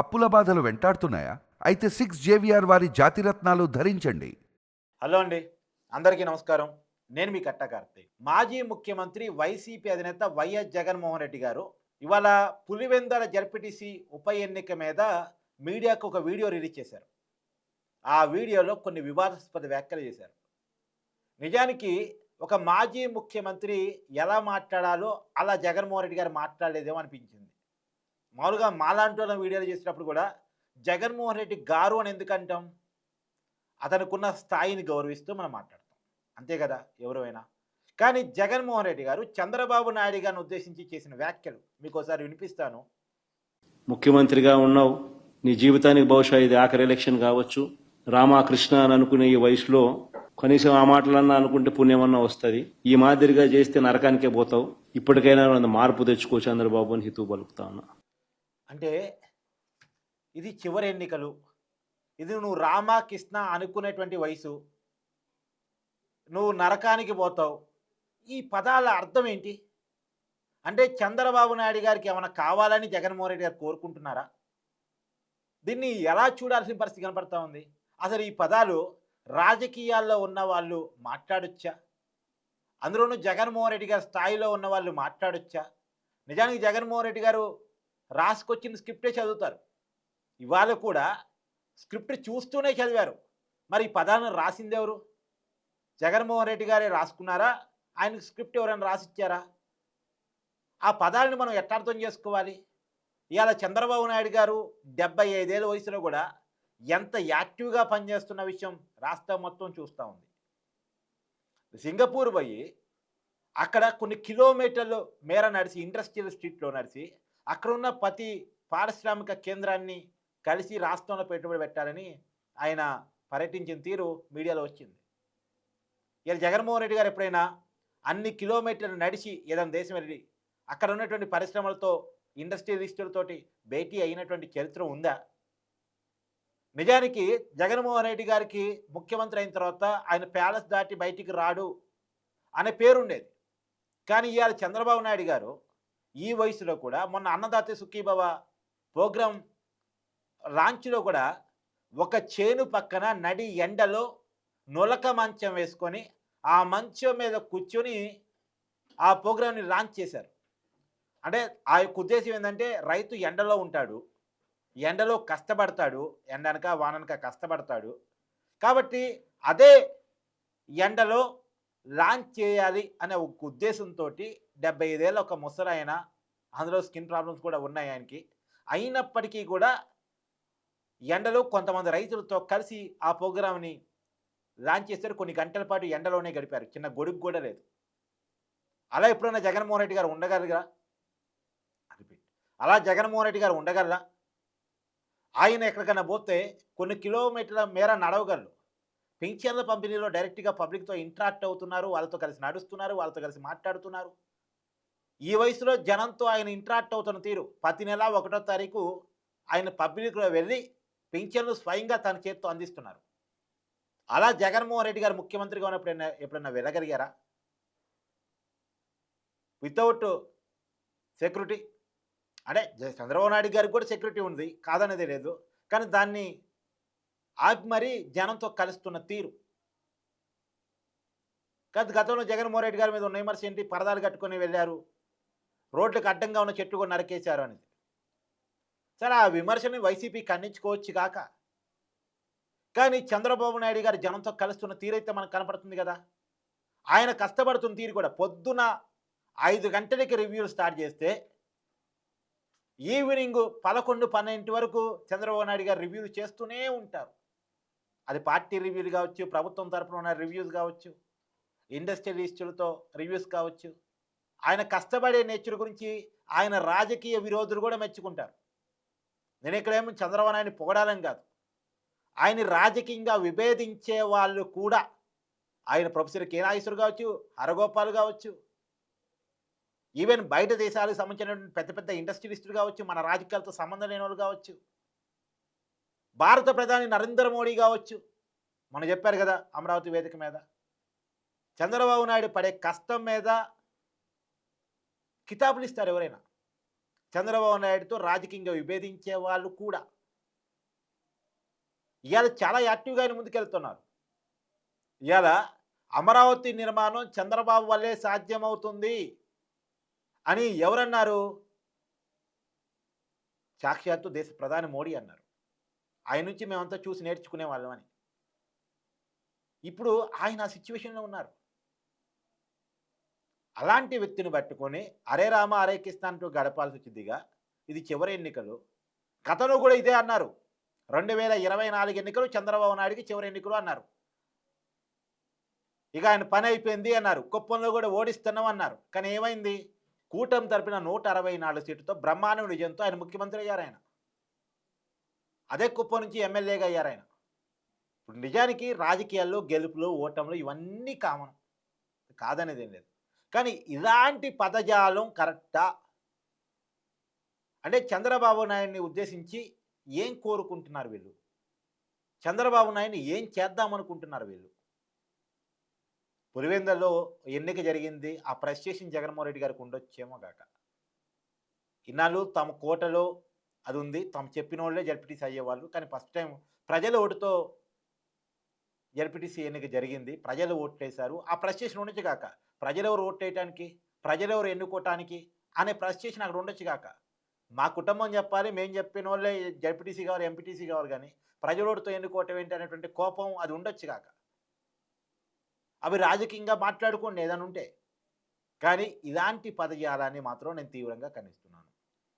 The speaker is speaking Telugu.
అప్పుల బాధలు వెంటాడుతున్నాయా? అయితే సిక్స్ జేవిఆర్ వారి జాతిరత్నాలు ధరించండి. హలో అండి. అందరికీ నమస్కారం. నేను మీ కట్ట కార్తీక్ మాజీ ముఖ్యమంత్రి వైసీపీ అధినేత వైఎస్ జగన్మోహన్ రెడ్డి గారు ఇవాళ పులివెందల జడ్పీటీసీ ఉప ఎన్నిక మీద మీడియాకు ఒక వీడియో రిలీజ్ చేశారు. ఆ వీడియోలో కొన్ని వివాదాస్పద వ్యాఖ్యలు చేశారు. నిజానికి ఒక మాజీ ముఖ్యమంత్రి ఎలా మాట్లాడాలో అలా జగన్మోహన్ రెడ్డి గారు మాట్లాడలేదేమో అనిపించింది. మామూలుగా మాలాంటి వాళ్ళ వీడియోలు చేసినప్పుడు కూడా జగన్మోహన్ రెడ్డి గారు అని ఎందుకంటాం? అతనుకున్న స్థాయిని గౌరవిస్తూ మనం మాట్లాడతాం. అంతే కదా ఎవరైనా కానీ జగన్మోహన్ రెడ్డి గారు చంద్రబాబు నాయుడు గారిని ఉద్దేశించి చేసిన వ్యాఖ్యలు మీకు ఒకసారి వినిపిస్తాను. ముఖ్యమంత్రిగా ఉన్నావు. నీ జీవితానికి బహుశా ఇది ఆఖరి ఎలక్షన్ కావచ్చు. రామకృష్ణ అని అనుకునే ఈ వయసులో కనీసం ఆ మాటలన్నా అనుకుంటే పుణ్యమన్నా వస్తుంది. ఈ మాదిరిగా చేస్తే నరకానికే పోతావు. ఇప్పటికైనా మార్పు తెచ్చుకో చంద్రబాబు అని హితవు పలుకుతా ఉన్నా. అంటే ఇది చివరి ఎన్నికలు. ఇది నువ్వు రామకృష్ణ అనుకునేటువంటి వయసు. నువ్వు నరకానికి పోతావు. ఈ పదాల అర్థం ఏంటి? అంటే చంద్రబాబు నాయుడు గారికి ఏమైనా కావాలని జగన్మోహన్ రెడ్డి గారు కోరుకుంటున్నారా? దీన్ని ఎలా చూడాల్సిన పరిస్థితి కనపడతా ఉంది? అసలు ఈ పదాలు రాజకీయాల్లో ఉన్న వాళ్ళు మాట్లాడొచ్చా? అందులోనూ జగన్మోహన్ రెడ్డి గారి స్థాయిలో ఉన్న వాళ్ళు మాట్లాడొచ్చా? నిజానికి జగన్మోహన్ రెడ్డి గారు రాసుకొచ్చిన స్క్రిప్టే చదువుతారు. ఇవాళ కూడా స్క్రిప్ట్ చూస్తూనే చదివారు. మరి ఈ పదాలను రాసింది ఎవరు? జగన్మోహన్ రెడ్డి గారే రాసుకున్నారా? ఆయనకు స్క్రిప్ట్ ఎవరైనా రాసిచ్చారా? ఆ పదాలను మనం ఎట్లా అర్థం చేసుకోవాలి? ఇవాళ చంద్రబాబు నాయుడు గారు డెబ్బై ఐదేళ్ళ వయసులో కూడా ఎంత యాక్టివ్గా పనిచేస్తున్న విషయం రాష్ట్రం మొత్తం చూస్తూ ఉంది. సింగపూర్ పోయి అక్కడ కొన్ని కిలోమీటర్లు మేర నడిచి ఇండస్ట్రియల్ స్ట్రీట్లో నడిచి అక్కడ ఉన్న ప్రతి పారిశ్రామిక కేంద్రాన్ని కలిసి రాష్ట్రంలో పెట్టుబడి పెట్టాలని ఆయన పర్యటించిన తీరు మీడియాలో వచ్చింది. ఇలా జగన్మోహన్ రెడ్డి గారు ఎప్పుడైనా అన్ని కిలోమీటర్లు నడిచి ఏదైనా దేశం వెళ్ళి అక్కడ ఉన్నటువంటి పరిశ్రమలతో ఇండస్ట్రియలిస్టులతోటి భేటీ అయినటువంటి చరిత్ర ఉందా? నిజానికి జగన్మోహన్ రెడ్డి గారికి ముఖ్యమంత్రి అయిన తర్వాత ఆయన ప్యాలెస్ దాటి బయటికి రాడు అనే పేరు ఉండేది. కానీ ఇవాళ చంద్రబాబు నాయుడు గారు ఈ వయసులో కూడా మొన్న అన్నదాత సుఖీభవ ప్రోగ్రాం లాంచ్లో కూడా ఒక చేను పక్కన నడి ఎండలో నులక మంచం వేసుకొని ఆ మంచం మీద కూర్చొని ఆ ప్రోగ్రాంని లాంచ్ చేశారు. అంటే ఆ యొక్క ఉద్దేశం ఏంటంటే రైతు ఎండలో ఉంటాడు ఎండలో కష్టపడతాడు ఎండనక వాననక కష్టపడతాడు. కాబట్టి అదే ఎండలో లాంచ్ చేయాలి అనే ఒక ఉద్దేశంతో డెబ్బై ఐదేళ్ళ ఒక ముసలాయన అందులో స్కిన్ ప్రాబ్లమ్స్ కూడా ఉన్నాయి ఆయనకి. అయినప్పటికీ కూడా ఎండలో కొంతమంది రైతులతో కలిసి ఆ ప్రోగ్రామ్ని లాంచ్ చేశారు. కొన్ని గంటల పాటు ఎండలోనే గడిపారు. చిన్న గొడుగు కూడా లేదు. అలా ఎప్పుడైనా జగన్మోహన్ రెడ్డి గారు ఉండగలరా? రిపీట్ అలా జగన్మోహన్ రెడ్డి గారు ఉండగలరా? ఆయన ఎక్కడికైనా పోతే కొన్ని కిలోమీటర్ల మేర నడవగలరు. పింఛన్ల పంపిణీలో డైరెక్ట్గా పబ్లిక్తో ఇంటరాక్ట్ అవుతున్నారు వాళ్ళతో కలిసి నడుస్తున్నారు వాళ్ళతో కలిసి మాట్లాడుతున్నారు. ఈ వయసులో జనంతో ఆయన ఇంటరాక్ట్ అవుతున్న తీరు ప్రతి నెల ఒకటో తారీఖు ఆయన పబ్లిక్లో వెళ్ళి పింఛన్లు స్వయంగా తన చేతితో అందిస్తున్నారు. అలా జగన్మోహన్ రెడ్డి గారు ముఖ్యమంత్రిగా ఉన్నప్పుడు ఎప్పుడైనా వెళ్ళగలిగారా? Without security. అంటే చంద్రబాబు నాయుడు గారికి కూడా సెక్యూరిటీ ఉంది కాదనేది లేదు. కానీ దాన్ని ఆపి మరీ జనంతో కలుస్తున్న తీరు. కాదు గతంలో జగన్మోహన్ రెడ్డి గారి మీద ఉన్న విమర్శ ఏంటి? పరదాలు కట్టుకొని వెళ్ళారు. రోడ్లకు అడ్డంగా ఉన్న చెట్లు కూడా నరకేశారు అనేది సరే ఆ విమర్శని వైసీపీ ఖండించుకోవచ్చు కాక కానీ చంద్రబాబు నాయుడు గారు జనంతో కలుస్తున్న తీరైతే మనకు కనపడుతుంది కదా. ఆయన కష్టపడుతున్న తీరు కూడా పొద్దున ఐదు గంటలకి రివ్యూలు స్టార్ట్ చేస్తే ఈవినింగ్ పదకొండు పన్నెండు వరకు చంద్రబాబు నాయుడు గారు రివ్యూలు చేస్తూనే ఉంటారు. అది పార్టీ రివ్యూలు కావచ్చు ప్రభుత్వం తరఫున ఉన్న రివ్యూస్ కావచ్చు ఇండస్ట్రియలిస్టులతో రివ్యూస్ కావచ్చు. ఆయన కష్టపడే నేచర్ గురించి ఆయన రాజకీయ విరోధులు కూడా మెచ్చుకుంటారు. నేను ఇక్కడేమో చంద్రబాబు నాయుడిని పొగడాలని కాదు. ఆయన రాజకీయంగా విభేదించే వాళ్ళు కూడా ఆయన ప్రొఫెసర్ కేనాగేశ్వర్ కావచ్చు హరగోపాల్ కావచ్చు ఈవెన్ బయట దేశాలకు సంబంధించినటువంటి పెద్ద పెద్ద ఇండస్ట్రియలిస్టులు కావచ్చు మన రాజకీయాలతో సంబంధం లేని వాళ్ళు కావచ్చు. భారత ప్రధాని నరేంద్ర మోడీ కావచ్చు. మనం చెప్పారు కదా అమరావతి వేదిక మీద. చంద్రబాబు నాయుడు పడే కష్టం మీద కితాబులు ఇస్తారు ఎవరైనా. చంద్రబాబు నాయుడుతో రాజకీయంగా విభేదించే వాళ్ళు కూడా. ఇవాళ చాలా యాక్టివ్గా ఆయన ముందుకెళ్తున్నారు. ఇవాళ అమరావతి నిర్మాణం చంద్రబాబు వల్లే సాధ్యమవుతుంది అని ఎవరన్నారు? సాక్షాత్తు దేశ ప్రధాని మోడీ అన్నారు. ఆయన నుంచి మేమంతా చూసి నేర్చుకునే వాళ్ళమని ఇప్పుడు ఆయన ఆ సిచ్యువేషన్లో ఉన్నారు. అలాంటి వ్యక్తిని పట్టుకొని అరే రామ అరే కృష్ణ అంటూ గడపాల్సి వచ్చిందిగా ఇది చివరి ఎన్నికలు. గతంలో కూడా ఇదే అన్నారు. రెండు వేల ఇరవై నాలుగు ఎన్నికలు చంద్రబాబు నాయుడికి చివరి ఎన్నికలు అన్నారు. ఇక ఆయన పని అయిపోయింది అన్నారు. కుప్పంలో కూడా ఓడిస్తున్నాం అన్నారు. కానీ ఏమైంది? కూటమి తరపున నూట అరవై నాలుగు సీట్లతో బ్రహ్మాండ విజయంతో ఆయన ముఖ్యమంత్రి అయ్యారు ఆయన. అదే కుప్ప నుంచి ఎమ్మెల్యేగా అయ్యారు ఆయన. ఇప్పుడు నిజానికి రాజకీయాల్లో గెలుపులు ఓటములు ఇవన్నీ కామన్. కాదనేది ఏం లేదు. కానీ ఇలాంటి పదజాలం కరెక్టా? అంటే చంద్రబాబు నాయుడిని ఉద్దేశించి ఏం కోరుకుంటున్నారు వీళ్ళు? చంద్రబాబు నాయుడిని ఏం చేద్దామనుకుంటున్నారు వీళ్ళు? పులివెందల్లో ఎన్నిక జరిగింది. ఆ ప్రెస్టేషన్ జగన్మోహన్ రెడ్డి గారికి ఉండొచ్చేమో కాక. ఇన్నాళ్ళు తమ కోటలో అది ఉంది తాము చెప్పిన వాళ్ళే జడ్పీటీసీ అయ్యేవాళ్ళు. కానీ ఫస్ట్ టైం ప్రజల ఓటుతో జడ్పీటీసీ ఎన్నిక జరిగింది. ప్రజలు ఓట్లేశారు. ఆ ప్రశ్న ఉండొచ్చు కాక. ప్రజలెవరు ఓట్లేయటానికి? ప్రజలెవరు ఎన్నుకోవటానికి అనే ప్రశ్న అక్కడ ఉండొచ్చు కాక. మా కుటుంబం చెప్పాలి మేము చెప్పిన వాళ్ళే జడ్పీటీసీ కావాలి ఎంపీటీసీ కావాలి కానీ ప్రజలోడితో ఎన్నుకోవటం ఏంటి అనేటువంటి కోపం అది ఉండొచ్చు కాక. అవి రాజకీయంగా మాట్లాడుకోండి ఏదైనా ఉంటే. కానీ ఇలాంటి పదజాలాన్ని మాత్రం నేను తీవ్రంగా ఖండిస్తున్నాను.